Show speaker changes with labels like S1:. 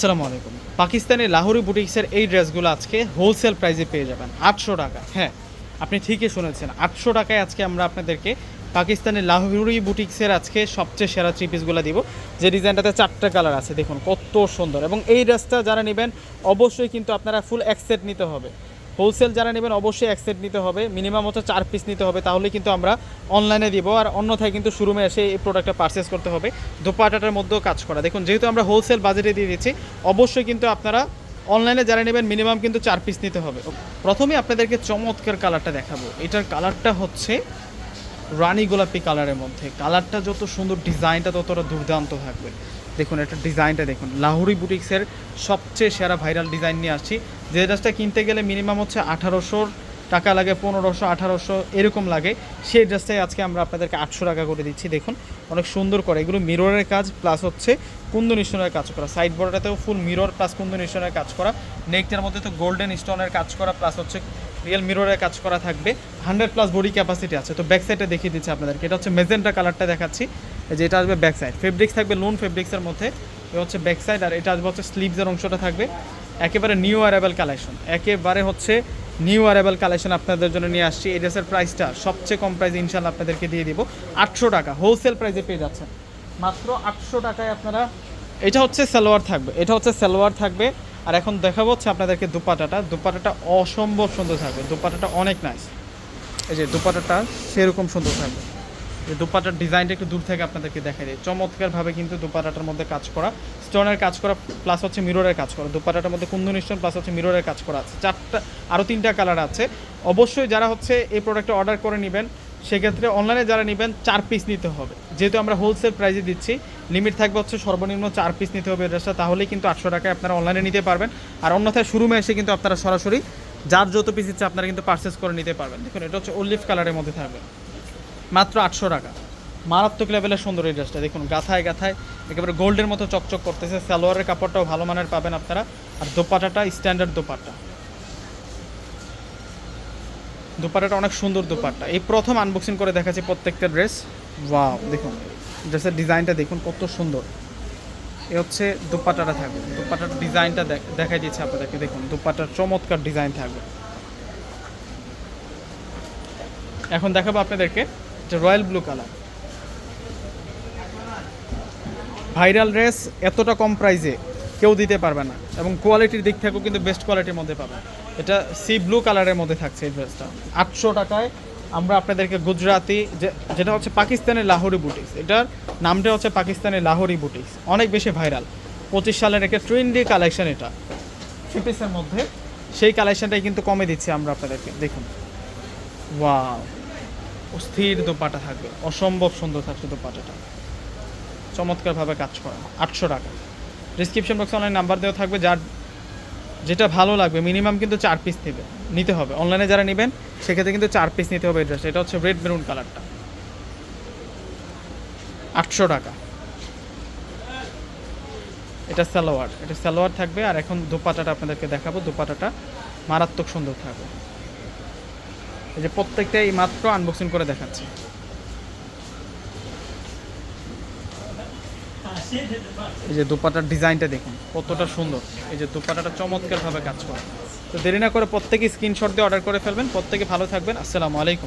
S1: আসসালামু আলাইকুম। পাকিস্তানের লাহোরি বুটিক্সের এই ড্রেসগুলো আজকে হোলসেল প্রাইসে পেয়ে যাবেন। আটশো টাকা। হ্যাঁ আপনি ঠিকই শুনেছেন। আটশো টাকায় আজকে আমরা আপনাদেরকে পাকিস্তানের লাহোরি বুটিক্সের আজকে সবচেয়ে সেরা থ্রি পিসগুলো দিব। যে ডিজাইনটাতে চারটে কালার আছে, দেখুন কত সুন্দর। এবং এই ড্রেসটা যারা নেবেন, অবশ্যই কিন্তু আপনারা ফুল এক নিতে হবে। হোলসেল যারা নেবেন অবশ্যই এক সেট নিতে হবে। মিনিমাম হচ্ছে চার পিস নিতে হবে, তাহলে কিন্তু আমরা অনলাইনে দিব। আর অন্যথায় কিন্তু শোরুমে এসে এই প্রোডাক্টটা পারচেস করতে হবে। দোপাটাটার মধ্যেও কাজ করা। দেখুন, যেহেতু আমরা হোলসেল বাজেটে দিয়ে দিচ্ছি, অবশ্যই কিন্তু আপনারা অনলাইনে যারা নেবেন মিনিমাম কিন্তু চার পিস নিতে হবে। প্রথমে আপনাদেরকে চমৎকার কালারটা দেখাবো। এটার কালারটা হচ্ছে রানী গোলাপি কালারের মধ্যে। কালারটা যত সুন্দর, ডিজাইনটা ততটা দুর্দান্ত থাকবে। দেখুন একটা ডিজাইনটা দেখুন। লাহোরি বুটিক্সের সবচেয়ে সেরা ভাইরাল ডিজাইন নিয়ে আসছি। যে ড্রেসটা কিনতে গেলে মিনিমাম হচ্ছে আঠারোশোর টাকা লাগে পনেরোশো, আঠারোশো, এরকম লাগে। সেই ড্রেসটাই আজকে আমরা আপনাদেরকে আটশো টাকা করে দিচ্ছি, দেখুন। অনেক সুন্দর করে। এগুলো মিররের কাজ প্লাস হচ্ছে কুন্দনিশনের কাজ করা। সাইড বর্ডারটাতেও ফুল মিরর প্লাস কুন্দনিশনের কাজ করা। নেকটার মধ্যে তো গোল্ডেন স্টোনের কাজ করা প্লাস হচ্ছে রিয়েল মিররের কাজ করা থাকবে। হান্ড্রেড প্লাস বডি ক্যাপাসিটি আছে। তো ব্যাক সাইডে দেখিয়ে দিচ্ছি আপনাদেরকে। এটা হচ্ছে মেজেন্টা কালারটা দেখাচ্ছি। যে এটা আসবে ব্যাক সাইড ফেব্রিক্স থাকবে লোন ফেব্রিক্সের মধ্যে। এ হচ্ছে ব্যাক সাইড আর এটা আসবে হচ্ছে স্লিভসের অংশটা থাকবে। একেবারে নিউ অ্যারাইভেল কালেকশন একেবারে হচ্ছে নিউ অ্যারাইভাল কালেকশন আপনাদের জন্য নিয়ে আসছি। এই ড্রেসের প্রাইসটা সবচেয়ে কম প্রাইস ইনশাল্লাহ আপনাদেরকে দিয়ে দিব। আটশো টাকা হোলসেল প্রাইসে পেয়ে যাচ্ছেন। মাত্র আটশো টাকায় আপনারা, এটা হচ্ছে সালোয়ার থাকবে, এটা হচ্ছে সালোয়ার থাকবে। আর এখন দেখাবো হচ্ছে আপনাদেরকে দুপাটাটা। দুপাটাটা অসম্ভব সুন্দর থাকবে, দুপাটাটা অনেক নাইস এই যে দুপাটাটা সেরকম সুন্দর থাকবে। দুপাটার ডিজাইনটা একটু দূর থেকে আপনাদেরকে দেখাই দিই। চমৎকারভাবে কিন্তু দুপাটাটার মধ্যে কাজ করা, স্টোনের কাজ করা প্লাস হচ্ছে মিররের কাজ করা। দুপাটাটার মধ্যে কুন্দন স্টোন প্লাস হচ্ছে মিররের কাজ করা আছে। চারটা আরও তিনটা কালার আছে। অবশ্যই যারা হচ্ছে এই প্রোডাক্টটা অর্ডার করে নেবেন, সেক্ষেত্রে অনলাইনে যারা নেবেন, চার পিস নিতে হবে। যেহেতু আমরা হোলসেল প্রাইসে দিচ্ছি লিমিট থাকবে হচ্ছে সর্বনিম্ন চার পিস নিতে হবে ড্রেসটা তাহলেই কিন্তু আটশো টাকায় আপনারা অনলাইনে নিতে পারবেন। আর অন্যথায় শোরুমে এসে কিন্তু আপনারা সরাসরি, যার যত পিস ইচ্ছে আপনারা কিন্তু পারচেস করে নিতে পারবেন। দেখুন, এটা হচ্ছে অলিভ কালারের মধ্যে থাকবে। মাত্র আটশো টাকা। মারাত্মক লেভেলের সুন্দর এই ড্রেসটা দেখুন, গাথায় গাথায় একেবারে গোল্ডের মতো চকচক করতেছে। সালোয়ারের কাপড়টাও ভালো মানের পাবেন আপনারা। আর দোপাটাটা স্ট্যান্ডার্ড দোপাট্টা। দোপাট্টাটা অনেক সুন্দর দোপাট্টা। এই প্রথম আনবক্সিং করে দেখাচ্ছি প্রত্যেকটা ড্রেস ওয়াও দেখুন ড্রেসের ডিজাইনটা দেখুন, কত সুন্দর। এ হচ্ছে দোপাট্টাটা থাকবে। দোপাট্টার ডিজাইনটা দেখাই দিচ্ছে আপনাদেরকে। দেখুন, দোপাট্টার চমৎকার ডিজাইন থাকবে। এখন দেখাবো আপনাদেরকে যে royal blue colour. Viral dress এতটা কম প্রাইসে কেউ দিতে পারবে না এবং কোয়ালিটির দিক থেকেও কিন্তু বেস্ট কোয়ালিটির মধ্যে পাবে। এটা সি ব্লু কালারের মধ্যে থাকছে এই ড্রেসটা। আটশো টাকায় আমরা আপনাদেরকে গুজরাতি যেটা হচ্ছে পাকিস্তানের লাহোরি বুটিক্স, এটার নামটা হচ্ছে পাকিস্তানের লাহোরি বুটিক্স, অনেক বেশি ভাইরাল। পঁচিশ সালের একটা ট্রেন্ডি কালেকশন এটা। থ্রি মধ্যে সেই কালেকশনটাই কিন্তু কমে দিচ্ছি আমরা আপনাদেরকে, দেখুন। ওয়াও। অস্থির দোপাটা থাকবে, অসম্ভব সুন্দর থাকছে দোপাটাটা। চমৎকারভাবে কাজ করা, আটশো টাকা। ডিসক্রিপশন বক্সে অনলাইন নাম্বার দেওয়া থাকবে, যার যেটা ভালো লাগবে মিনিমাম কিন্তু চার পিস নেবে, নিতে হবে। অনলাইনে যারা নেবেন, সেক্ষেত্রে কিন্তু চার পিস নিতে হবে এই ড্রেসটা এটা হচ্ছে রেড মেরুন কালারটা আটশো টাকা। এটা সালোয়ার। এটা সালোয়ার থাকবে, আর এখন দোপাটাটা আপনাদেরকে দেখাবো। দোপাটাটা মারাত্মক সুন্দর থাকবে। এই যে এই মাত্র আনবক্সিং করে দেখাচ্ছি। এই যে দুপাটার ডিজাইনটা দেখুন, কতটা সুন্দর। এই যে দুপাটাটা চমৎকারভাবে কাজ করে। তো দেরি না করে প্রত্যেকে স্ক্রিনশট দিয়ে অর্ডার করে ফেলবেন। প্রত্যেকে ভালো থাকবেন। আসসালামু আলাইকুম।